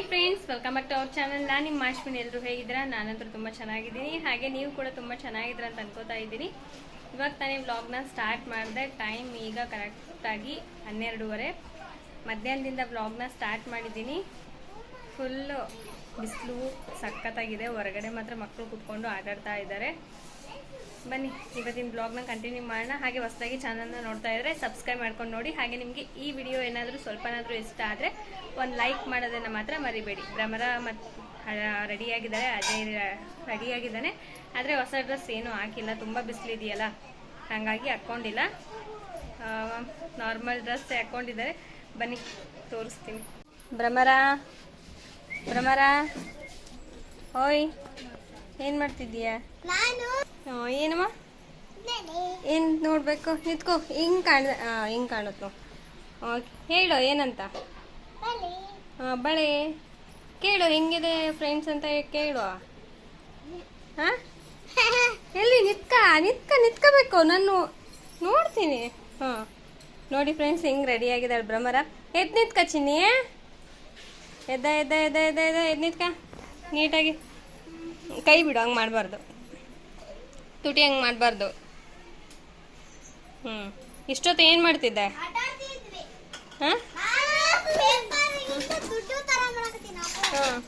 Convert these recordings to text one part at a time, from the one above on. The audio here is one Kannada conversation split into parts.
Hi friends welcome back to our channel ನಾನು ನಿಮ್ಮ ಅಶ್ವಿನಿ ಎಲ್ಲರೂ ಹೇಗಿದ್ದೀರಾ? ನಾನಂತೂ ತುಂಬ ಚೆನ್ನಾಗಿದ್ದೀನಿ. ಹಾಗೆ ನೀವು ಕೂಡ ತುಂಬ ಚೆನ್ನಾಗಿದ್ರ ಅಂತ ಅನ್ಕೋತಾ ಇದ್ದೀನಿ. ಇವಾಗ ತಾನೇ ವ್ಲಾಗ್ನ ಸ್ಟಾರ್ಟ್ ಮಾಡಿದೆ. ಟೈಮ್ ಈಗ ಕರೆಕ್ಟಾಗಿ ಹನ್ನೆರಡೂವರೆ. ಮಧ್ಯಾಹ್ನದಿಂದ ವ್ಲಾಗ್ನ ಸ್ಟಾರ್ಟ್ ಮಾಡಿದ್ದೀನಿ. ಫುಲ್ಲು ಬಿಸಿಲು ಸಖತ್ತಾಗಿದೆ. ಹೊರಗಡೆ ಮಾತ್ರ ಮಕ್ಕಳು ಕೂತ್ಕೊಂಡು ಆಟಾಡ್ತಾ ಇದ್ದಾರೆ. ಬನ್ನಿ, ಇವತ್ತಿನ ಬ್ಲಾಗ್ನ ಕಂಟಿನ್ಯೂ ಮಾಡೋಣ. ಹಾಗೆ ಹೊಸದಾಗಿ ಚಾನಲ್ನ ನೋಡ್ತಾ ಇದ್ರೆ ಸಬ್ಸ್ಕ್ರೈಬ್ ಮಾಡ್ಕೊಂಡು ನೋಡಿ. ಹಾಗೆ ನಿಮಗೆ ಈ ವಿಡಿಯೋ ಏನಾದರೂ ಸ್ವಲ್ಪನಾದರೂ ಇಷ್ಟ ಆದರೆ ಒಂದು ಲೈಕ್ ಮಾಡೋದನ್ನು ಮಾತ್ರ ಮರಿಬೇಡಿ. ಭ್ರಮರ ಮತ್ತು ರೆಡಿಯಾಗಿದ್ದಾರೆ ಅಜಯ್ ರೆಡಿಯಾಗಿದ್ದಾನೆ ಆದರೆ ಹೊಸ ಡ್ರೆಸ್ ಏನೂ ಹಾಕಿಲ್ಲ, ತುಂಬ ಬಿಸಿಲಿದೆಯಲ್ಲ. ಹಾಗಾಗಿ ಹಾಕ್ಕೊಂಡಿಲ್ಲ ನಾರ್ಮಲ್ ಡ್ರೆಸ್ ಹಾಕ್ಕೊಂಡಿದ್ದಾರೆ ಬನ್ನಿ, ತೋರಿಸ್ತೀನಿ. ಭ್ರಮರ ಭ್ರಮರ. ಓಯ್ ಏನು ಮಾಡ್ತಿದ್ದೀಯಾ? ನಾನು ಏನಮ್ಮ? ಏನು ನೋಡ್ಬೇಕು? ನಿತ್ಕೋ ಹಿಂಗೆ ಕಾಣ ಹಿಂಗ್ ಕಾಣುತ್ತೆ ಹೇಳು ಏನಂತ? ಬಳೆ. ಕೇಳು ಹೆಂಗಿದೆ ಫ್ರೆಂಡ್ಸ್ ಅಂತ ಕೇಳು ಹಾಂ ಎಲ್ಲಿ ನಿತ್ಕ? ನಿತ್ಕ ನಿತ್ಕೋಬೇಕು. ನಾನು ನೋಡ್ತೀನಿ. ಹಾಂ. ನೋಡಿ ಫ್ರೆಂಡ್ಸ್ ಹೆಂಗೆ ರೆಡಿ ಆಗಿದ್ದಾಳೆ ಬ್ರಹ್ಮರ ಎದ್ದು ನಿತ್ಕ ಚಿನ್ನಿ ಎದ್ದ ಎದ್ದ ಎದ್ದ ಎದ್ದ ಎದ್ದ ಎದ್ದು ನಿತ್ಕ? ನೀಟಾಗಿ. ಕೈ ಬಿಡು ಹಂಗೆ ಮಾಡಬಾರ್ದು. ತುಟಿ ಹಂಗೆ ಮಾಡಬಾರ್ದು. ಹ್ಞೂ ಇಷ್ಟೊತ್ತು ಏನು ಮಾಡ್ತಿದ್ದೆ? ಹಾಂ? ಹಾಂ.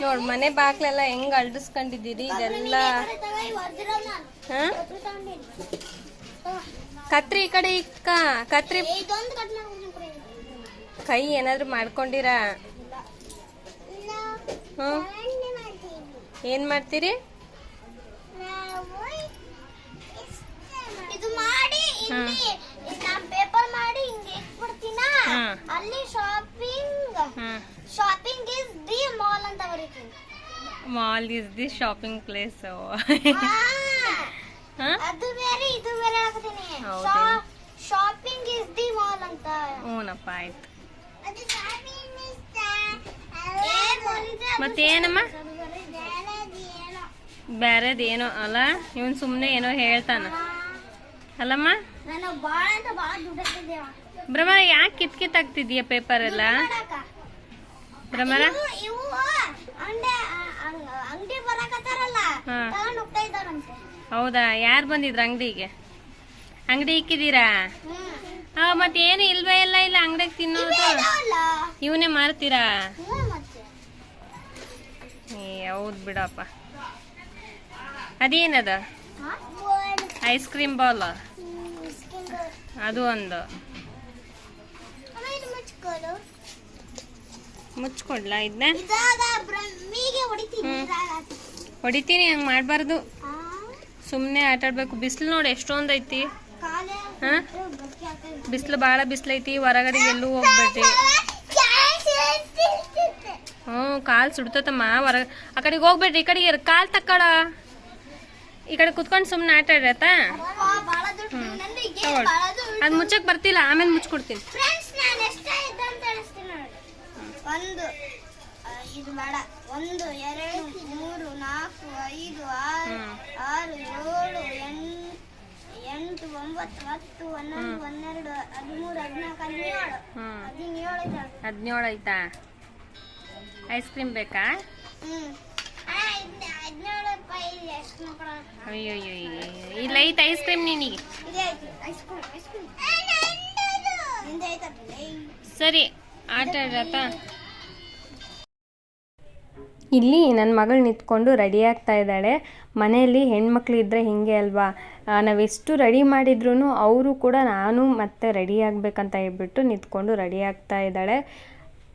ನೋಡಿ ಮನೆ ಬಾಕ್ಲೆಲ್ಲ ಹೆಂಗೆ ಅಲ್ಡಿಸ್ಕೊಂಡಿದ್ದೀರಿ? ಇದೆಲ್ಲ ಹಾಂ? ಕತ್ರಿ ಈ ಕಡೆ ಇಕ್ಕ. ಕತ್ರಿ ಕೈ ಏನಾದರೂ ಮಾಡ್ಕೊಂಡಿರಾ? ಹ್ಞೂ ಏನು ಮಾಡ್ತೀರಿ? ಇದು ಮಾಡಿ ನಾನು ಪೇಪರ್ ಮಾಡಿ ಹಿಂಗೆ ಇಟ್ಬಿಡ್ತೀನ? ಹಾ. ಅಲ್ಲಿ shopping shopping is the mall ಅಂತ ಬರೀತೀನಿ. Mall is the shopping place ಅದು ಬೇರೆ ಇದು ಬೇರೆ ಹಾಕ್ತೀನಿ. ಹೌದಾ? ಶಾಪಿಂಗ್ ಇಸ್ ದಿ ಮಾಲ್ ಅಂತ. ಹ್ಞೂನಪ್ಪ ಆಯ್ತು. ಮತ್ತೇನಮ್ಮ? ಬ್ಯಾರದೇನೋ ಅಲ್ಲ ಇವನ್ ಸುಮ್ಮನೆ ಏನೋ ಹೇಳ್ತಾನ. ಅಲ್ಲಮ್ಮ? ಭ್ರಮರ ಯಾಕೆ ಕಿತ್ ಕಿತ್ ಆಗ್ತಿದ್ಯಾ ಪೇಪರ್ ಎಲ್ಲ? ಭ್ರಮರ? ಹೌದಾ? ಯಾರು ಬಂದಿದ್ರ ಅಂಗಡಿಗೆ? ಅಂಗಡಿ ಇಕ್ಕಿದೀರಾ ಮತ್ತೇನು ಹಾ ಮತ್ತೆ ಏನು ಇಲ್ವೇ ಇಲ್ಲ ಇಲ್ಲ ಅಂಗಡಿಗೆ ತಿನ್ನೋದು. ಇವನೇ ಮಾರ್ತೀರಾ? ಹೌದು ಬಿಡಪ್ಪ ಅದೇನದ? Ice cream ball. ಅದು ಒಂದು. ಮುಚ್ಕೊಡ್ಲಾ ಇದನ್ನ ಹೊಡಿತೀನಿ, ಹಂಗೆ ಮಾಡಬಾರ್ದು ಸುಮ್ಮನೆ ಆಟಾಡ್ಬೇಕು ಬಿಸಿಲು ನೋಡಿ ಎಷ್ಟೊಂದು ಐತಿ ಹಾಂ. ಬಿಸಿಲು ಭಾಳ ಬಿಸಿಲೈತಿ ಹೊರಗಡೆ ಎಲ್ಲೂ ಹೋಗ್ಬೇಡಿ ಹ್ಞೂ ಕಾಲು ಸುಡ್ತತಮ್ಮ. ಹೊರ ಆ ಕಡೆಗೆ ಹೋಗ್ಬೇಡ್ರಿ ಈ ಕಡೆಗೆ ಕಾಲು ತಕ್ಕಡ ಈ ಕಡೆ ಕುತ್ಕೊಂಡು ಸುಮ್ಮನೆ ಆಟ ಆಡತ್ತಾ ದುಡ್ಡು ಅದು ಮುಚ್ಚಕ್ಕೆ ಬರ್ತಿಲ್ಲ ಆಮೇಲೆ ಮುಚ್ಕೊಡ್ತೀನಿ. ಫ್ರೆಂಡ್ಸ್ ನಾನು ಎಷ್ಟ ಇದ್ದ ಅಂತ ಹೇಳಿಸ್ತೀನಿ ನೋಡಿ. ಒಂದು ಇದು ಬೇಡ. ಒಂದು ಎರಡು ಮೂರು ನಾಲ್ಕು ಐದು ಆರು ಹ್ಮ್. ಆರು ಏಳು ಎಂಟು ಎಂಟು ಒಂಬತ್ತು ಹತ್ತು ಹನ್ನೊಂದು ಹನ್ನೆರಡು ಹದಿಮೂರು ಹದಿನಾಲ್ಕು ಹದಿನೇಳು. ಹ್ಞೂ ಹದಿನೇಳು ಹದಿನೇಳು ಐತಾ? ಐಸ್ ಕ್ರೀಮ್ ಬೇಕಾ? ಅಯ್ಯೋ. ಇಲ್ಲ ಐತೆ ಐಸ್ ಕ್ರೀಮ್ ನಿನಗೆ. ಇದೇ ಐಸ್ ಕ್ರೀಮ್ ಐಸ್ ಕ್ರೀಮ್ ನಿಂದೆ ಐತಲ್ಲ ಸರಿ ಆಟ ಆಡ್ರತಾ ಇಲ್ಲಿ ನನ್ನ ಮಗಳು ನಿಂತ್ಕೊಂಡು ರೆಡಿ ಆಗ್ತಾ ಇದ್ದಾಳೆ. ಮನೆಯಲ್ಲಿ ಹೆಣ್ಮಕ್ಳು ಇದ್ದರೆ ಹಿಂಗೆ ಅಲ್ವಾ? ನಾವೆಷ್ಟು ರೆಡಿ ಮಾಡಿದ್ರೂ ಅವರು ಕೂಡ ನಾನು ಮತ್ತೆ ರೆಡಿ ಆಗಬೇಕಂತ ಹೇಳ್ಬಿಟ್ಟು ನಿಂತ್ಕೊಂಡು ರೆಡಿ ಆಗ್ತಾ ಇದ್ದಾಳೆ.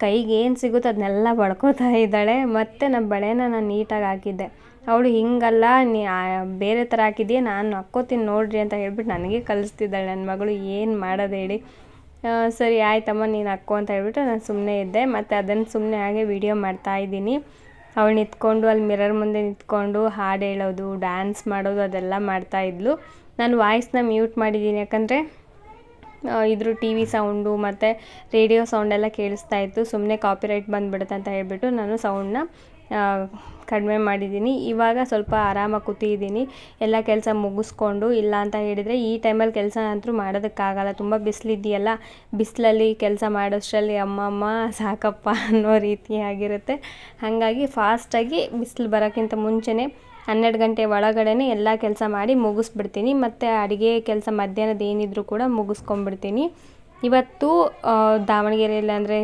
ಕೈಗೆ ಏನು ಸಿಗುತ್ತೋ ಅದನ್ನೆಲ್ಲ ಬಳ್ಕೋತಾ ಇದ್ದಾಳೆ. ಮತ್ತು ನಮ್ಮ ಬಳೆನ ನಾನು ನೀಟಾಗಿ ಹಾಕಿದ್ದೆ. ಅವಳು ಹಿಂಗಲ್ಲ, ನೀ ಬೇರೆ ಥರ ಹಾಕಿದ್ದೀಯ ನಾನು ಹಾಕ್ಕೋತೀನಿ ನೋಡ್ರಿ ಅಂತ ಹೇಳ್ಬಿಟ್ಟು ನನಗೆ ಕಲಿಸ್ತಿದ್ದಾಳೆ. ನನ್ನ ಮಗಳು ಏನು ಮಾಡೋದು ಹೇಳಿ. ಸರಿ ಆಯ್ತಮ್ಮ, ನೀನು ಹಾಕ್ಕೋ ಅಂತ ಹೇಳ್ಬಿಟ್ಟು ನಾನು ಸುಮ್ಮನೆ ಇದ್ದೆ. ಮತ್ತು ಅದನ್ನು ಸುಮ್ಮನೆ ಹಾಗೆ ವಿಡಿಯೋ ಮಾಡ್ತಾ ಇದ್ದೀನಿ. ಅವಳು ನಿಂತ್ಕೊಂಡು ಅಲ್ಲಿ ಮಿರರ್ ಮುಂದೆ ನಿಂತ್ಕೊಂಡು ಹಾಡು ಹೇಳೋದು, ಡ್ಯಾನ್ಸ್ ಮಾಡೋದು ಅದೆಲ್ಲ ಮಾಡ್ತಾ ಇದ್ಲು. ನಾನು ವಾಯ್ಸ್ನ ಮ್ಯೂಟ್ ಮಾಡಿದ್ದೀನಿ ಯಾಕಂದರೆ ಇದ್ರ ಟಿ ವಿ ಸೌಂಡು ಮತ್ತು ರೇಡಿಯೋ ಸೌಂಡೆಲ್ಲ ಕೇಳಿಸ್ತಾ ಇತ್ತು. ಸುಮ್ಮನೆ ಕಾಪಿರೈಟ್ ಬಂದುಬಿಡುತ್ತೆ ಅಂತ ಹೇಳ್ಬಿಟ್ಟು ನಾನು ಸೌಂಡನ್ನ ಕಡಿಮೆ ಮಾಡಿದ್ದೀನಿ. ಇವಾಗ ಸ್ವಲ್ಪ ಆರಾಮಾಗಿ ಕೂತಿದ್ದೀನಿ. ಎಲ್ಲ ಕೆಲಸ ಮುಗಿಸ್ಕೊಂಡು ಇಲ್ಲ ಅಂತ ಹೇಳಿದರೆ ಈ ಟೈಮಲ್ಲಿ ಕೆಲಸ ಅಂತೂ ಮಾಡೋದಕ್ಕಾಗಲ್ಲ. ತುಂಬ ಬಿಸಿಲಿದೆಯಲ್ಲ, ಬಿಸಿಲಲ್ಲಿ ಕೆಲಸ ಮಾಡೋಷ್ಟರಲ್ಲಿ ಅಮ್ಮಮ್ಮ ಸಾಕಪ್ಪ ಅನ್ನೋ ರೀತಿ ಆಗಿರುತ್ತೆ ಹಾಗಾಗಿ ಫಾಸ್ಟಾಗಿ ಬಿಸಿಲು ಬರೋಕ್ಕಿಂತ ಮುಂಚೆನೇ ಹನ್ನೆರಡು ಗಂಟೆ ಒಳಗಡೆ ಎಲ್ಲ ಕೆಲಸ ಮಾಡಿ ಮುಗಿಸ್ಬಿಡ್ತೀನಿ. ಮತ್ತು ಅಡುಗೆ ಕೆಲಸ ಮಧ್ಯಾಹ್ನದ ಏನಿದ್ರು ಕೂಡ ಮುಗಿಸ್ಕೊಂಬಿಡ್ತೀನಿ ಇವತ್ತು ದಾವಣಗೆರೆಯಲ್ಲಿ ಅಂದರೆ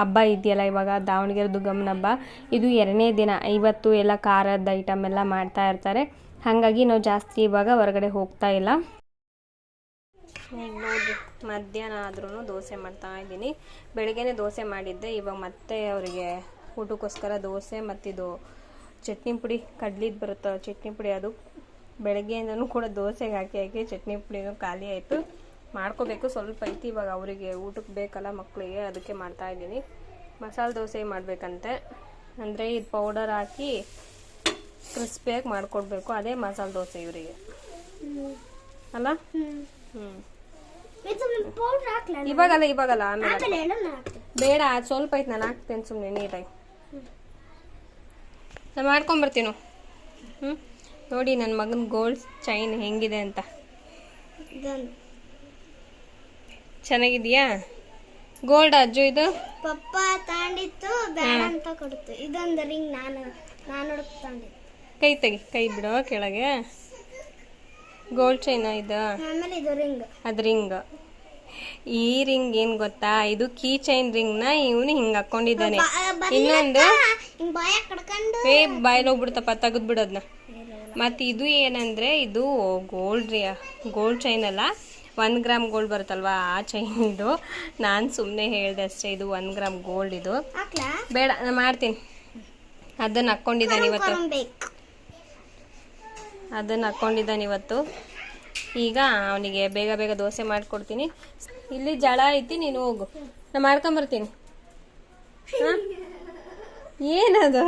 ಹಬ್ಬ ಇದೆಯಲ್ಲ ಇವಾಗ ದಾವಣಗೆರೆ ದುರ್ಗಮ್ಮನ ಹಬ್ಬ ಇದು ಎರಡನೇ ದಿನ. ಇವತ್ತು ಎಲ್ಲ ಖಾರದ ಐಟಮ್ ಎಲ್ಲ ಮಾಡ್ತಾ ಇರ್ತಾರೆ. ಹಾಗಾಗಿ ನಾವು ಜಾಸ್ತಿ ಇವಾಗ ಹೊರಗಡೆ ಹೋಗ್ತಾ ಇಲ್ಲ. ನೋಡಿರಿ ಮಧ್ಯಾಹ್ನ ಆದ್ರೂ ದೋಸೆ ಮಾಡ್ತಾ ಇದ್ದೀನಿ. ಬೆಳಗ್ಗೆನೇ ದೋಸೆ ಮಾಡಿದ್ದೆ. ಇವಾಗ ಮತ್ತೆ ಅವರಿಗೆ ಊಟಕ್ಕೋಸ್ಕರ ದೋಸೆ ಮತ್ತಿದು ಚಟ್ನಿ ಪುಡಿ ಕಡ್ಲಿದ್ದು ಬರುತ್ತೆ ಚಟ್ನಿ ಪುಡಿ ಅದು. ಬೆಳಗ್ಗೆಯಿಂದನೂ ಕೂಡ ದೋಸೆಗೆ ಹಾಕಿ ಹಾಕಿ ಚಟ್ನಿ ಪುಡಿನೂ ಖಾಲಿ ಆಯಿತು. ಮಾಡ್ಕೋಬೇಕು. ಸ್ವಲ್ಪ ಐತಿ ಇವಾಗ ಅವರಿಗೆ ಊಟಕ್ಕೆ ಬೇಕಲ್ಲ ಮಕ್ಕಳಿಗೆ ಅದಕ್ಕೆ ಮಾಡ್ತಾ ಇದ್ದೀನಿ. ಮಸಾಲೆ ದೋಸೆ ಮಾಡಬೇಕಂತೆ. ಅಂದರೆ ಇದು ಪೌಡರ್ ಹಾಕಿ ಕ್ರಿಸ್ಪಿಯಾಗಿ ಮಾಡಿಕೊಡ್ಬೇಕು. ಅದೇ ಮಸಾಲೆ ದೋಸೆ ಇವರಿಗೆ. ಅಲ್ಲ? ಹ್ಞೂ ಇವಾಗಲ್ಲ ಇವಾಗಲ್ಲ ಆಮೇಲೆ. ಬೇಡ ಅದು ಸ್ವಲ್ಪ ಐತೆ ನಾನು ಹಾಕ್ತೇನೆ ಸುಮ್ಮನೆ ನೀಟಾಗಿ. ನಾನು ಮಾಡ್ಕೊಂಬರ್ತೀನಿ ಹ್ಞೂ ನೋಡಿ ನನ್ನ ಮಗನ ಗೋಲ್ಡ್ ಚೈನ್ ಹೆಂಗಿದೆ ಅಂತ. ಚೆನ್ನಾಗಿದೆಯಾ? ಗೋಲ್ಡ್ ಅಜ್ಜು ಇದು? ಪಪ್ಪ ತಾಂಡಿತ್ತು ಬೇಡ ಅಂತ ಕೊಡ್ತು. ಇದೊಂದು ರಿಂಗ್ ನಾನು ನಾನು ತಾಂಡಿತ್ತು ಕೈ ತೆಗಿ ಕೈ ಬಿಡು ಕೆಳಗೆ. ಗೋಲ್ಡ್ ಚೈನ ಇದು? ಆಮೇಲೆ ಇದು ರಿಂಗ್ ಅದು ರಿಂಗ್ ಈ ರಿಂಗ್ ಏನ್ ಗೊತ್ತಾ? ಇದು ಕೀ ಚೈನ್ ರಿಂಗ್ನ ಇವನು ಹಿಂಗ್ ಹಾಕೊಂಡಿದ್ದಾನೆ. ಇನ್ನೊಂದು ಏ ಬಾಯಲ್ಲಿ ಹೋಗ್ಬಿಡ್ತಪ್ಪ ತೆಗೆದು ಬಿಡೋದ್ನ ಮತ್ತೆ ಇದು ಏನಂದ್ರೆ ಇದು ಗೋಲ್ಡ್ ರೀ ಗೋಲ್ಡ್ ಚೈನ್ ಅಲ್ಲ. ಒಂದು ಗ್ರಾಮ್ ಗೋಲ್ಡ್ ಬರುತ್ತಲ್ವಾ? ಆ ಚೈನ್ ಇದು. ನಾನು ಸುಮ್ಮನೆ ಹೇಳ್ದೆ ಅಷ್ಟೇ ಇದು ಒಂದ್ ಗ್ರಾಮ್ ಗೋಲ್ಡ್ ಇದು. ಬೇಡ ನಾನು ಮಾಡ್ತೀನಿ. ಅದನ್ನು ಹಾಕ್ಕೊಂಡಿದ್ದಾನೆ ಇವತ್ತು. ಅದನ್ನ ಅದನ್ನು ಹಾಕ್ಕೊಂಡಿದ್ದಾನೆ ಇವತ್ತು. ಈಗ ಅವನಿಗೆ ಬೇಗ ಬೇಗ ದೋಸೆ ಮಾಡ್ಕೊಡ್ತೀನಿ. ಇಲ್ಲಿ ಜಳ ಐತಿ, ನೀನು ಹೋಗು. ನಾ ಮಾಡ್ಕೊಂಬರ್ತೀನಿ. ಏನದು?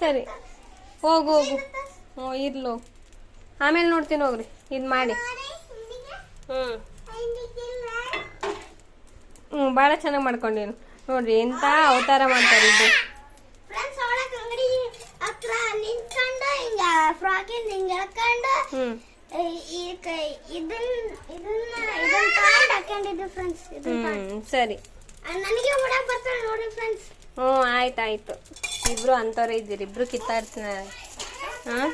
ಸರಿ. ಹೋಗು ಹೋಗು. ಹ್ಞೂ, ಇರ್ಲು. ಆಮೇಲೆ ನೋಡ್ತೀನಿ ಹೋಗ್ರಿ. ಇದು ಮಾಡಿ. ಹ್ಞೂ ಹ್ಞೂ ಭಾಳ ಚೆನ್ನಾಗಿ ಮಾಡ್ಕೊಂಡೀನಿ. ನೋಡ್ರಿ ಎಂಥ ಅವತಾರ ಮಾಡ್ತಾರೆ ಇದು ಫ್ರೆಂಡ್ಸ್ ಒಳಗೆ ಅಂಗಡಿ ಹತ್ರ ನಿಂತ್ಕೊಂಡು ಹಿಂಗ ಎಳ್ಕೊಂಡು ಇದನ್ನ ಇದನ್ನ ಇದನ್ನ ಹಾಕೊಂಡಿದ್ದು ಫ್ರೆಂಡ್ಸ್ ಇದನ್ನ ಸರಿ. ನನಗೆ ಓಡಾಕ್ ಬರ್ತಾಳೆ ನೋಡಿ ಫ್ರೆಂಡ್ಸ್ ಹ್ಞೂ ಆಯ್ತು ಆಯ್ತು ಇಬ್ರು ಅಂಥವ್ರೆ ಇದ್ದೀರಿ ಇಬ್ರು ಕಿತ್ತಾಡ್ತೀನಿ ಹಾಂ?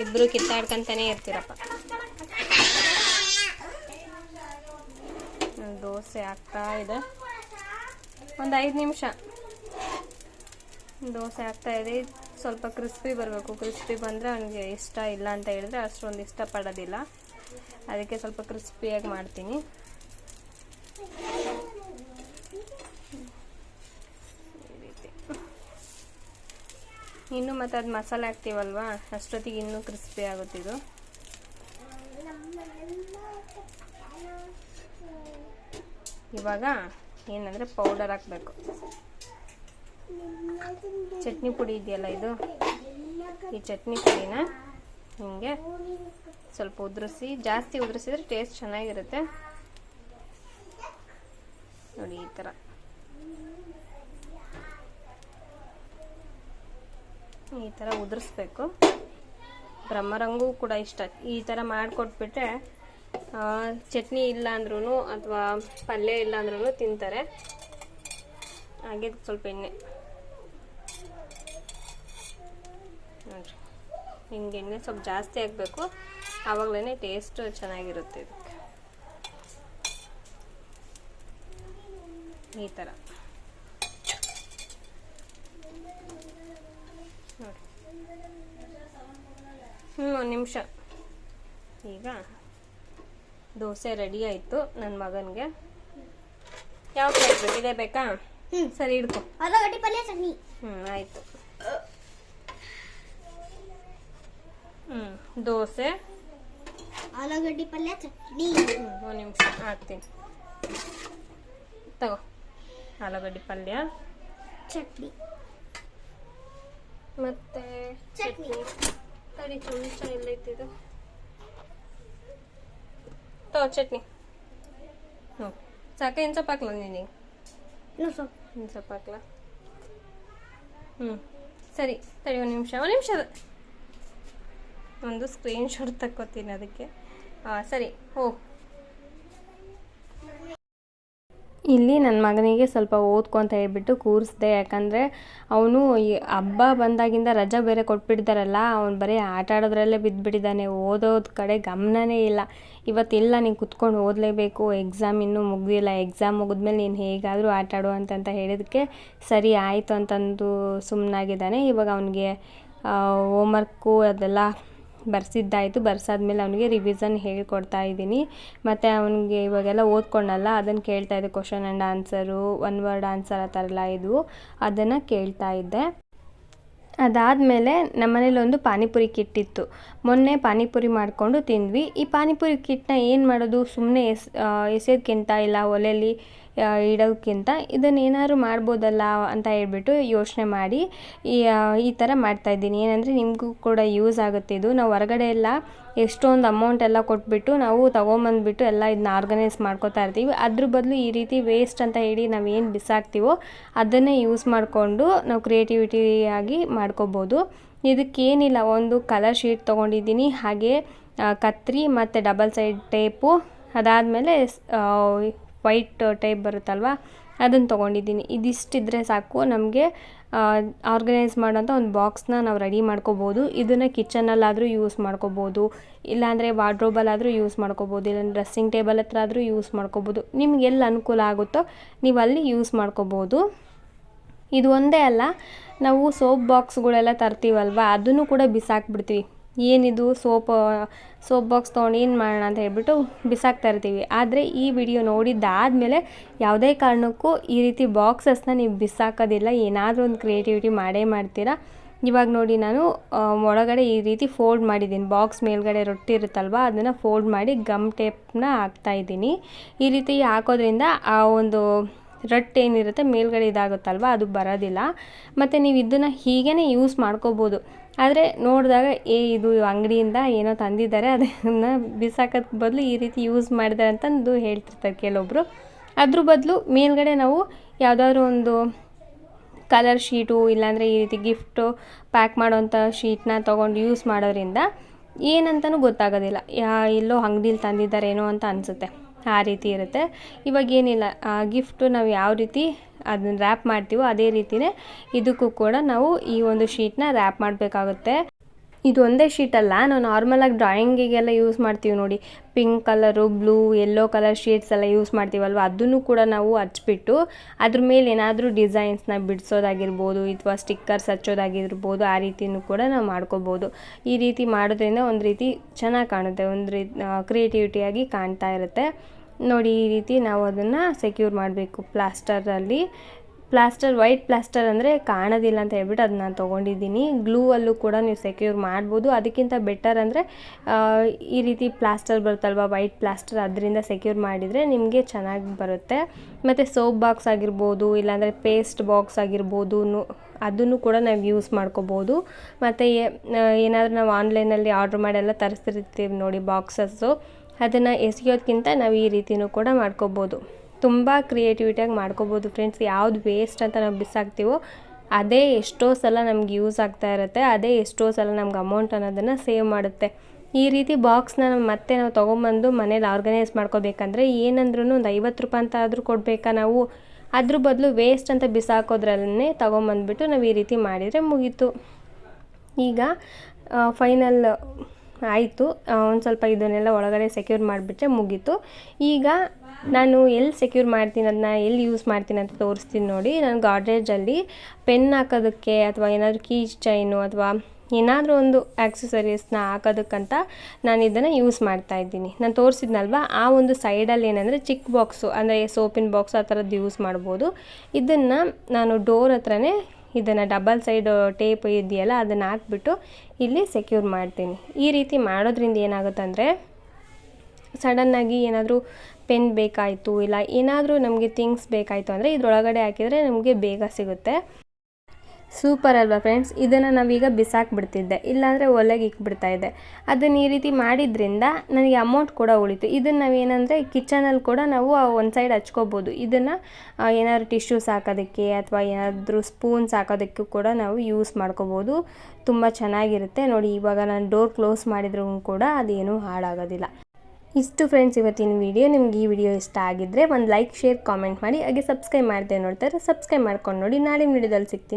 ಇಬ್ರು ಕಿತ್ತಾಡ್ಕಂತಾನೆ ಇರ್ತೀರಪ್ಪ. ಹ್ಮ್, ದೋಸೆ ಆಗ್ತಾ ಇದೆ. ಒಂದು ಐದು ನಿಮಿಷ. ದೋಸೆ ಆಗ್ತಾ ಇದೆ. ಸ್ವಲ್ಪ ಕ್ರಿಸ್ಪಿ ಬರಬೇಕು. ಕ್ರಿಸ್ಪಿ ಬಂದರೆ ಅವನಿಗೆ ಇಷ್ಟ ಇಲ್ಲ ಅಂತ ಹೇಳಿದ್ರೆ ಅಷ್ಟೊಂದು ಇಷ್ಟಪಡೋದಿಲ್ಲ. ಅದಕ್ಕೆ ಸ್ವಲ್ಪ ಕ್ರಿಸ್ಪಿಯಾಗಿ ಮಾಡ್ತೀನಿ. ಇನ್ನು ಮತ್ತು ಅದು ಮಸಾಲೆ ಹಾಕ್ತೀವಲ್ವಾ? ಅಷ್ಟೊತ್ತಿಗೆ ಇನ್ನೂ ಕ್ರಿಸ್ಪಿ ಆಗುತ್ತಿದು ಇವಾಗ ಏನಂದರೆ ಪೌಡರ್ ಹಾಕಬೇಕು. ಚಟ್ನಿ ಪುಡಿ ಇದೆಯಲ್ಲ ಇದು? ಈ ಚಟ್ನಿ ಪುಡಿನ ಹಿಂಗೆ ಸ್ವಲ್ಪ ಉದುರಿಸಿ, ಜಾಸ್ತಿ ಉದುರಿಸಿದ್ರೆ ಟೇಸ್ಟ್ ಚೆನ್ನಾಗಿರುತ್ತೆ. ನೋಡಿ ಈ ಥರ ಈ ಥರ ಉದುರಿಸ್ಬೇಕು. ಬ್ರಹ್ಮರಂಗೂ ಕೂಡ ಇಷ್ಟ. ಈ ಥರ ಮಾಡಿಕೊಟ್ಬಿಟ್ರೆ ಚಟ್ನಿ ಇಲ್ಲ ಅಂದ್ರೂ ಅಥವಾ ಪಲ್ಯ ಇಲ್ಲ ಅಂದ್ರೂ ತಿಂತಾರೆ. ಹಾಗೆ ಸ್ವಲ್ಪ ಎಣ್ಣೆ ನೋಡ್ರಿ ಹಿಂಗೆ ಎಣ್ಣೆ ಸ್ವಲ್ಪ ಜಾಸ್ತಿ ಆಗಬೇಕು. ಆವಾಗಲೇ ಟೇಸ್ಟು ಚೆನ್ನಾಗಿರುತ್ತೆ ಇದಕ್ಕೆ. ಈ ಥರ. ನೋಡಿ. ಹ್ಞೂ ಒಂದು ನಿಮಿಷ. ಈಗ ದೋಸೆ ರೆಡಿ ಆಯಿತು ನನ್ನ ಮಗನಿಗೆ. ಯಾವ ಪ್ಲೇಟ್ ಬೇಕು? ಇದೇ ಬೇಕಾ? ಹ್ಞೂ ಸರಿ ಹಿಡ್ಕೊ. ಹ್ಞೂ ಆಯಿತು. ಹ್ಞೂ ದೋಸೆ. ಆಲೂಗಡ್ಡೆ ಪಲ್ಯ ಚಟ್ನಿ. ಒಂದು ನಿಮಿಷ ಹಾಕ್ತೀನಿ. ತಗೋ ಆಲೂಗಡ್ಡೆ ಪಲ್ಯ. ಚಟ್ನಿ. ಮತ್ತೆ ಚಟ್ನಿ. ತಡಿ ಚಮಚ ಎಲ್ಲೈತಿದು ತಗೋ ಚಟ್ನಿ. ಹ್ಞೂ ಸಾಕ ಏನು ಸೊಪ್ಪು ಹಾಕ್ಲ ನೀನು ಇನ್ನೂ ಸ್ವಲ್ಪ. ಇನ್ನು ಸೊಪ್ಪು ಹಾಕ್ಲ? ಹ್ಞೂ ಸರಿ ತಡಿ ಒಂದು ನಿಮಿಷ ಒಂದು ನಿಮಿಷ. ಒಂದು ಸ್ಕ್ರೀನ್ ಶಾಟ್ ತಕ್ಕೋತೀನಿ ಅದಕ್ಕೆ. ಸರಿ, ಹೋ. ಇಲ್ಲಿ ನನ್ನ ಮಗನಿಗೆ ಸ್ವಲ್ಪ ಓದ್ಕೊ ಅಂತ ಹೇಳ್ಬಿಟ್ಟು ಕೂರಿಸ್ದೆ, ಯಾಕಂದರೆ ಅವನು ಈ ಹಬ್ಬ ಬಂದಾಗಿಂದ ರಜಾ ಬೇರೆ ಕೊಟ್ಬಿಟ್ಟಿದ್ದಾರಲ್ಲ ಅವ್ನು ಬರೀ ಆಟ ಆಡೋದ್ರಲ್ಲೇ ಬಿದ್ದುಬಿಟ್ಟಿದ್ದಾನೆ ಓದೋದ ಕಡೆ ಗಮನನೇ ಇಲ್ಲ. ಇವತ್ತಿಲ್ಲ, ನೀನು ಕುತ್ಕೊಂಡು ಓದಲೇಬೇಕು ಎಕ್ಸಾಮ್ ಇನ್ನೂ ಮುಗಿದಿಲ್ಲ ಎಕ್ಸಾಮ್ ಮುಗಿದ್ಮೇಲೆ ನೀನು ಹೇಗಾದರೂ ಆಟ ಆಡು ಅಂತಂತ ಹೇಳಿದ್ದಕ್ಕೆ ಸರಿ ಆಯಿತು ಅಂತಂದು ಸುಮ್ಮನಾಗಿದ್ದಾನೆ ಇವಾಗ ಅವನಿಗೆ ಹೋಮ್ವರ್ಕು ಅದೆಲ್ಲ ಬರ್ಸಿದ್ದಾಯಿತು. ಬರ್ಸಾದ್ಮೇಲೆ ಅವನಿಗೆ ರಿವಿಸನ್ ಹೇಳ್ಕೊಡ್ತಾ ಇದ್ದೀನಿ. ಮತ್ತು ಅವನಿಗೆ ಇವಾಗೆಲ್ಲ ಓದ್ಕೊಂಡಲ್ಲ, ಅದನ್ನು ಕೇಳ್ತಾ ಇದ್ದೆ. Question and answer one word answer ಆ ಥರ ಎಲ್ಲ ಇದ್ವು ಅದನ್ನು ಕೇಳ್ತಾ ಇದ್ದೆ. ಅದಾದಮೇಲೆ ನಮ್ಮನೇಲಿ ಒಂದು ಪಾನಿಪುರಿ ಕಿಟ್ ಇತ್ತು ಮೊನ್ನೆ ಪಾನಿಪುರಿ ಮಾಡಿಕೊಂಡು ತಿಂದ್ವಿ. ಈ ಪಾನಿಪುರಿ ಕಿಟ್ನ ಏನು ಮಾಡೋದು? ಸುಮ್ಮನೆ ಎಸ್ ಎಸೆಯೋದಕ್ಕಿಂತ ಇಲ್ಲ ಒಲೆಯಲ್ಲಿ ಇಡೋಕ್ಕಿಂತ ಇದನ್ನು ಮಾಡ್ಬೋದಲ್ಲ ಅಂತ ಹೇಳ್ಬಿಟ್ಟು ಯೋಚನೆ ಮಾಡಿ ಈ ಥರ ಮಾಡ್ತಾಯಿದ್ದೀನಿ ಏನಂದರೆ ನಿಮಗೂ ಕೂಡ ಯೂಸ್ ಆಗುತ್ತೆ ಇದು. ನಾವು ಹೊರಗಡೆ ಎಲ್ಲ ಎಷ್ಟೊಂದು ಅಮೌಂಟ್ ಎಲ್ಲ ಕೊಟ್ಬಿಟ್ಟು ನಾವು ತೊಗೊಂಬಂದ್ಬಿಟ್ಟು ಎಲ್ಲ ಇದನ್ನ ಆರ್ಗನೈಸ್ ಮಾಡ್ಕೋತಾ ಇರ್ತೀವಿ. ಅದ್ರ ಬದಲು ಈ ರೀತಿ ವೇಸ್ಟ್ ಅಂತ ಹೇಳಿ ಏನು ಬಿಸಾಕ್ತೀವೋ ಅದನ್ನೇ ಯೂಸ್ ಮಾಡಿಕೊಂಡು ನಾವು ಕ್ರಿಯೇಟಿವಿಟಿಯಾಗಿ ಮಾಡ್ಕೋಬೋದು. ಇದಕ್ಕೇನಿಲ್ಲ, ಒಂದು ಕಲರ್ ಶೀಟ್ ತೊಗೊಂಡಿದ್ದೀನಿ. ಹಾಗೆ ಕತ್ರಿ ಮತ್ತು ಡಬಲ್ ಸೈಡ್ ಟೇಪು ಅದಾದಮೇಲೆ ವೈಟ್ ಟೈಪ್ ಬರುತ್ತಲ್ವ? ಅದನ್ನು ತೊಗೊಂಡಿದ್ದೀನಿ. ಇದಿಷ್ಟಿದ್ರೆ ಸಾಕು. ನಮಗೆ ಆರ್ಗನೈಸ್ ಮಾಡೋಂಥ ಒಂದು ಬಾಕ್ಸ್ನ ನಾವು ರೆಡಿ ಮಾಡ್ಕೋಬೋದು. ಇದನ್ನು ಕಿಚನಲ್ಲಾದರೂ ಯೂಸ್ ಮಾಡ್ಕೋಬೋದು. ಇಲ್ಲಾಂದರೆ ವಾರ್ಡ್ರೋಬಲ್ಲಾದರೂ ಯೂಸ್ ಮಾಡ್ಕೋಬೋದು. ಇಲ್ಲ ಡ್ರೆಸ್ಸಿಂಗ್ ಟೇಬಲ್ ಹತ್ರ ಆದರೂ ಯೂಸ್ ಮಾಡ್ಕೋಬೋದು. ನಿಮ್ಗೆ ಎಲ್ಲಿ ಅನುಕೂಲ ಆಗುತ್ತೋ ನೀವು ಅಲ್ಲಿ ಯೂಸ್ ಮಾಡ್ಕೋಬೋದು. ಇದು ಒಂದೇ ಅಲ್ಲ. ನಾವು ಸೋಪ್ ಬಾಕ್ಸ್ಗಳೆಲ್ಲ ತರ್ತೀವಲ್ವ? ಅದನ್ನು ಕೂಡ ಬಿಸಾಕ್ಬಿಡ್ತೀವಿ. ಏನಿದು ಸೋಪ್ ಸೋಪ್ ಬಾಕ್ಸ್ ತೊಗೊಂಡು ಏನು ಮಾಡೋಣ ಅಂತ ಹೇಳ್ಬಿಟ್ಟು ಬಿಸಾಕ್ತಾ ಇರ್ತೀವಿ. ಆದರೆ ಈ ವಿಡಿಯೋ ನೋಡಿದ್ದಾದಮೇಲೆ ಯಾವುದೇ ಕಾರಣಕ್ಕೂ ಈ ರೀತಿ ಬಾಕ್ಸಸ್ನ ನೀವು ಬಿಸಾಕೋದಿಲ್ಲ. ಏನಾದರೂ ಒಂದು ಕ್ರಿಯೇಟಿವಿಟಿ ಮಾಡೇ ಮಾಡ್ತೀರಾ. ಇವಾಗ ನೋಡಿ ನಾನು ಒಳಗಡೆ ಈ ರೀತಿ ಫೋಲ್ಡ್ ಮಾಡಿದ್ದೀನಿ. ಬಾಕ್ಸ್ ಮೇಲ್ಗಡೆ ರೊಟ್ಟಿ ಇರುತ್ತಲ್ವ, ಅದನ್ನು ಫೋಲ್ಡ್ ಮಾಡಿ ಗಮ್ ಟೇಪ್ನ ಹಾಕ್ತಾ ಇದ್ದೀನಿ. ಈ ರೀತಿ ಹಾಕೋದ್ರಿಂದ ಆ ಒಂದು ರಟ್ಟು ಏನಿರುತ್ತೆ, ಮೇಲ್ಗಡೆ ಇದಾಗುತ್ತಲ್ವ, ಅದು ಬರೋದಿಲ್ಲ. ಮತ್ತು ನೀವು ಇದನ್ನು ಹೀಗೇ ಯೂಸ್ ಮಾಡ್ಕೋಬೋದು. ಆದರೆ ನೋಡಿದಾಗ, ಏ, ಇದು ಅಂಗಡಿಯಿಂದ ಏನೋ ತಂದಿದ್ದಾರೆ, ಅದನ್ನು ಬಿಸಾಕೋದ್ ಬದಲು ಈ ರೀತಿ ಯೂಸ್ ಮಾಡಿದ್ದಾರೆ ಅಂತಂದು ಹೇಳ್ತಿರ್ತಾರೆ ಕೆಲವೊಬ್ಬರು ಅದ್ರ ಬದಲು ಮೇಲ್ಗಡೆ ನಾವು ಯಾವುದಾದ್ರು ಒಂದು ಕಲರ್ ಶೀಟು ಇಲ್ಲಾಂದರೆ ಈ ರೀತಿ ಗಿಫ್ಟು ಪ್ಯಾಕ್ ಮಾಡೋವಂಥ ಶೀಟ್ನ ತೊಗೊಂಡು ಯೂಸ್ ಮಾಡೋದ್ರಿಂದ ಏನಂತಲೂ ಗೊತ್ತಾಗೋದಿಲ್ಲ. ಯಾ ಎಲ್ಲೋ ಅಂಗಡೀಲಿ ತಂದಿದ್ದಾರೇನೋ ಅಂತ ಅನಿಸುತ್ತೆ. ಆ ರೀತಿ ಇರುತ್ತೆ. ಇವಾಗ ಏನಿಲ್ಲ, ಆ ಗಿಫ್ಟು ನಾವು ಯಾವ ರೀತಿ ಅದನ್ನ ರ್ಯಾಪ್ ಮಾಡ್ತೀವೋ ಅದೇ ರೀತಿಯೇ ಇದಕ್ಕೂ ಕೂಡ ನಾವು ಈ ಒಂದು ಶೀಟ್ನ ರ್ಯಾಪ್ ಮಾಡಬೇಕಾಗುತ್ತೆ. ಇದು ಒಂದೇ ಶೀಟ್ ಅಲ್ಲ, ನಾವು ನಾರ್ಮಲಾಗಿ ಡ್ರಾಯಿಂಗಿಗೆಲ್ಲ ಯೂಸ್ ಮಾಡ್ತೀವಿ ನೋಡಿ. Pink colour blue yellow colour sheets ಎಲ್ಲ ಯೂಸ್ ಮಾಡ್ತೀವಲ್ವ? ಅದನ್ನು ಕೂಡ ನಾವು ಹಚ್ಬಿಟ್ಟು ಅದ್ರ ಮೇಲೆ ಏನಾದರೂ ಡಿಸೈನ್ಸ್ನ ಬಿಡಿಸೋದಾಗಿರ್ಬೋದು ಅಥವಾ ಸ್ಟಿಕ್ಕರ್ಸ್ ಹಚ್ಚೋದಾಗಿರ್ಬೋದು ಆ ರೀತಿಯೂ ಕೂಡ ನಾವು ಮಾಡ್ಕೋಬೋದು. ಈ ರೀತಿ ಮಾಡೋದ್ರಿಂದ ಒಂದು ರೀತಿ ಚೆನ್ನಾಗಿ ಕಾಣುತ್ತೆ, ಒಂದು ರೀತಿ ಕ್ರಿಯೇಟಿವಿಟಿಯಾಗಿ ಕಾಣ್ತಾ ಇರುತ್ತೆ. ನೋಡಿ ಈ ರೀತಿ ನಾವು ಅದನ್ನು ಸೆಕ್ಯೂರ್ ಮಾಡಬೇಕು ಪ್ಲಾಸ್ಟರಲ್ಲಿ ಪ್ಲಾಸ್ಟರ್ ವೈಟ್ ಪ್ಲಾಸ್ಟರ್ ಅಂದರೆ ಕಾಣೋದಿಲ್ಲ ಅಂತ ಹೇಳ್ಬಿಟ್ಟು ಅದನ್ನ ನಾನು ತೊಗೊಂಡಿದ್ದೀನಿ. ಗ್ಲೂ ಅಲ್ಲೂ ಕೂಡ ನೀವು ಸೆಕ್ಯೂರ್ ಮಾಡ್ಬೋದು. ಅದಕ್ಕಿಂತ ಬೆಟರ್ ಅಂದರೆ ಈ ರೀತಿ ಪ್ಲಾಸ್ಟರ್ ಬರುತ್ತಲ್ವ ವೈಟ್ ಪ್ಲಾಸ್ಟರ್ ಅದರಿಂದ ಸೆಕ್ಯೂರ್ ಮಾಡಿದರೆ ನಿಮಗೆ ಚೆನ್ನಾಗಿ ಬರುತ್ತೆ. ಮತ್ತು ಸೋಪ್ ಬಾಕ್ಸ್ ಆಗಿರ್ಬೋದು, ಇಲ್ಲಾಂದರೆ ಪೇಸ್ಟ್ ಬಾಕ್ಸ್ ಆಗಿರ್ಬೋದು ಅದನ್ನು ಕೂಡ ನಾವು ಯೂಸ್ ಮಾಡ್ಕೋಬೋದು. ಮತ್ತು ಏನಾದರೂ ನಾವು ಆನ್ಲೈನಲ್ಲಿ ಆರ್ಡ್ರ್ ಮಾಡೆಲ್ಲ ತರಿಸ್ತಿರ್ತೀವಿ ನೋಡಿ ಬಾಕ್ಸಸ್ಸು ಅದನ್ನು ಎಸೆಯೋದಕ್ಕಿಂತ ನಾವು ಈ ರೀತಿನೂ ಕೂಡ ಮಾಡ್ಕೋಬೋದು. ತುಂಬ ಕ್ರಿಯೇಟಿವಿಟಿಯಾಗಿ ಮಾಡ್ಕೋಬೋದು ಫ್ರೆಂಡ್ಸ್ ಯಾವ್ದು ವೇಸ್ಟ್ ಅಂತ ನಾವು ಬಿಸಾಕ್ತೀವೋ ಅದೇ ಎಷ್ಟೋ ಸಲ ನಮ್ಗೆ ಯೂಸ್ ಆಗ್ತಾ ಇರುತ್ತೆ, ಅದೇ ಎಷ್ಟೋ ಸಲ ನಮ್ಗೆ ಅಮೌಂಟ್ ಅನ್ನೋದನ್ನು ಸೇವ್ ಮಾಡುತ್ತೆ. ಈ ರೀತಿ ಬಾಕ್ಸ್ನ ನಾವು ಮತ್ತೆ ನಾವು ತೊಗೊಂಬಂದು ಮನೇಲಿ ಆರ್ಗನೈಸ್ ಮಾಡ್ಕೋಬೇಕಂದ್ರೆ ಏನಂದ್ರೂ ಒಂದು ಐವತ್ತು ರೂಪಾಯಿ ಅಂತ ಆದರೂ ಕೊಡಬೇಕಾ ನಾವು? ಅದ್ರ ಬದಲು ವೇಸ್ಟ್ ಅಂತ ಬಿಸಾಕೋದ್ರಲ್ಲೇ ತೊಗೊಂಬಂದ್ಬಿಟ್ಟು ನಾವು ಈ ರೀತಿ ಮಾಡಿದರೆ ಮುಗೀತು. ಈಗ ಫೈನಲ್ ಆಯಿತು. ಒಂದು ಸ್ವಲ್ಪ ಇದನ್ನೆಲ್ಲ ಒಳಗಡೆ ಸೆಕ್ಯೂರ್ ಮಾಡಿಬಿಟ್ರೆ ಮುಗೀತು. ಈಗ ನಾನು ಎಲ್ಲಿ ಸೆಕ್ಯೂರ್ ಮಾಡ್ತೀನಿ ಅದನ್ನ ಎಲ್ಲಿ ಯೂಸ್ ಮಾಡ್ತೀನಿ ಅಂತ ತೋರಿಸ್ತೀನಿ ನೋಡಿ. ನಾನು ಗಾಡ್ರೇಜಲ್ಲಿ ಪೆನ್ ಹಾಕೋದಕ್ಕೆ ಅಥವಾ ಏನಾದರೂ ಕೀ ಚೈನು ಅಥವಾ ಏನಾದರೂ ಒಂದು ಆ್ಯಕ್ಸಸರೀಸ್ನ ಹಾಕೋದಕ್ಕಂತ ನಾನು ಇದನ್ನು ಯೂಸ್ ಮಾಡ್ತಾ ಇದ್ದೀನಿ. ನಾನು ತೋರಿಸಿದ್ನಲ್ವ? ಆ ಒಂದು ಸೈಡಲ್ಲಿ ಏನಂದರೆ ಚಿಕ್ಕ ಬಾಕ್ಸು ಅಂದರೆ ಸೋಪಿನ ಬಾಕ್ಸು ಆ ಥರದ್ದು ಯೂಸ್ ಮಾಡ್ಬೋದು. ಇದನ್ನು ನಾನು ಡೋರ್ ಹತ್ರನೇ ಇದನ್ನು ಡಬಲ್ ಸೈಡ್ ಟೇಪ್ ಇದೆಯಲ್ಲ ಅದನ್ನು ಹಾಕ್ಬಿಟ್ಟು ಇಲ್ಲಿ ಸೆಕ್ಯೂರ್ ಮಾಡ್ತೀನಿ. ಈ ರೀತಿ ಮಾಡೋದ್ರಿಂದ ಏನಾಗುತ್ತೆ ಅಂದರೆ ಸಡನ್ನಾಗಿ ಏನಾದರೂ ಪೆನ್ ಬೇಕಾಯಿತು, ಇಲ್ಲ ಏನಾದರೂ ನಮಗೆ ಥಿಂಗ್ಸ್ ಬೇಕಾಯಿತು ಅಂದರೆ ಇದರೊಳಗಡೆ ಹಾಕಿದರೆ ನಮಗೆ ಬೇಗ ಸಿಗುತ್ತೆ. ಸೂಪರ್ ಅಲ್ವಾ ಫ್ರೆಂಡ್ಸ್ ಇದನ್ನು ನಾವೀಗ ಬಿಸಾಕ್ಬಿಡ್ತಿದ್ದೆ ಇಲ್ಲಾಂದರೆ ಒಲೆಗೆ ಇಕ್ಬಿಡ್ತಾ ಇದ್ದೆ. ಅದನ್ನು ಈ ರೀತಿ ಮಾಡಿದ್ರಿಂದ ನನಗೆ ಅಮೌಂಟ್ ಕೂಡ ಉಳಿತು. ಇದನ್ನು ನಾವೇನಂದರೆ ಕಿಚನಲ್ಲಿ ಕೂಡ ನಾವು ಒಂದು ಸೈಡ್ ಹಚ್ಕೋಬೋದು. ಇದನ್ನು ಏನಾದ್ರು ಟಿಶ್ಯೂಸ್ ಹಾಕೋದಕ್ಕೆ ಅಥವಾ ಏನಾದರೂ ಸ್ಪೂನ್ಸ್ ಹಾಕೋದಕ್ಕೂ ಕೂಡ ನಾವು ಯೂಸ್ ಮಾಡ್ಕೋಬೋದು. ತುಂಬ ಚೆನ್ನಾಗಿರುತ್ತೆ. ನೋಡಿ, ಇವಾಗ ನಾನು ಡೋರ್ ಕ್ಲೋಸ್ ಮಾಡಿದ್ರೂ ಕೂಡ ಅದೇನೂ ಹಾಳಾಗೋದಿಲ್ಲ. ಇಷ್ಟು ಫ್ರೆಂಡ್ಸ್ ಇವತ್ತಿನ ವಿಡಿಯೋ ನಿಮ್ಗೆ ಈ ವಿಡಿಯೋ ಇಷ್ಟ ಆಗಿದ್ದರೆ ಒಂದು ಲೈಕ್ ಶೇರ್ ಕಾಮೆಂಟ್ ಮಾಡಿ. ಹಾಗೆ ಸಬ್ಸ್ಕ್ರೈಬ್ ಮಾಡ್ತೇವೆ ನೋಡ್ತಾರೆ ಸಬ್ಸ್ಕ್ರೈಬ್ ಮಾಡ್ಕೊಂಡು ನೋಡಿ. ನಾಳೆ ವಿಡಿಯೋದಲ್ಲಿ ಸಿಗ್ತೀನಿ.